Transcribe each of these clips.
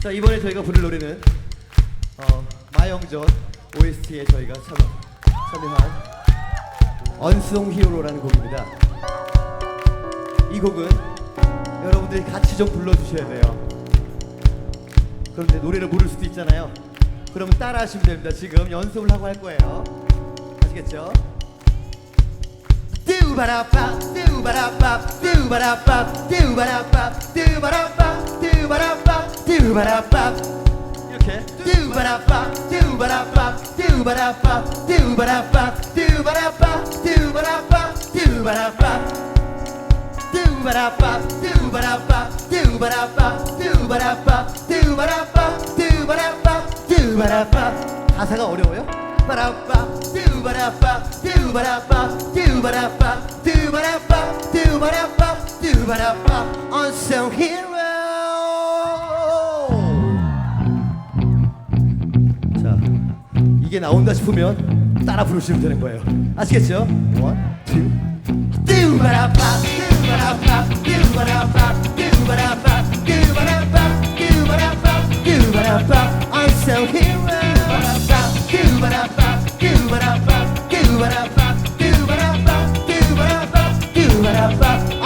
자 이번에 저희가 부를 노래는 어, 마영전 OST에 저희가 참, 참여한 언송 히어로라는 곡입니다. 이 곡은 여러분들이 같이 좀 불러주셔야 돼요. 그런데 노래를 모를 수도 있잖아요. 그러면 따라 하시면 됩니다. 지금 연습을 하고 할 거예요. 아시겠죠? 뚜바라빠 뚜바라빠 뚜바라빠 뚜바라빠 뚜바라빠 뚜바라빠 뚜바라빠 이렇게 뚜바라빠 뚜바라빠 뚜바라빠 뚜바라빠 뚜바라빠 뚜바라빠 뚜바라빠 뚜바라빠 뚜바라빠 뚜바라빠 뚜바라빠 뚜바라빠 뚜바라빠 뚜바라빠 가사가 어려워요? 빠라빠 뚜바라빠 뚜바라빠 뚜바라빠 뚜바라빠 뚜바라빠 뚜바라빠 Unsung Hero 자 나온다 싶으면 따라 부르시면 되는 거예요 아시겠죠? One, two 뚜바라빠 뚜바라빠 뚜바라빠 뚜바라빠 뚜바라빠 뚜바라빠 뚜바라빠 Unsung Hero 뚜바라빠 뚜바라빠 뚜바라빠 뚜바라빠 뚜바라빠 뚜바라빠 뚜바라빠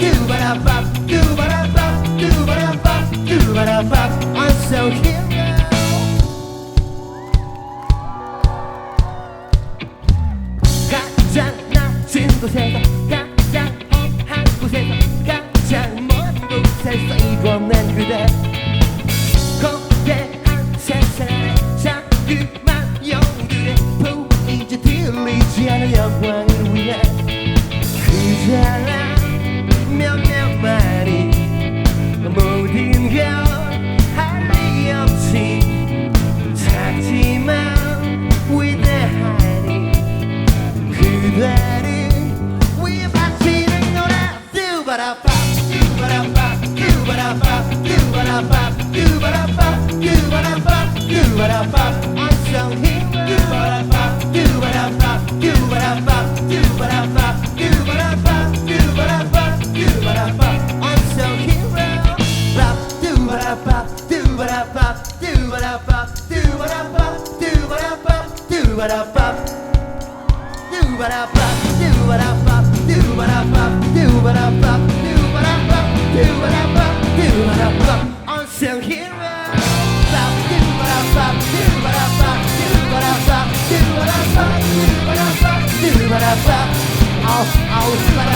do but I pop, do 도시 락. do what I want. I'll, I'll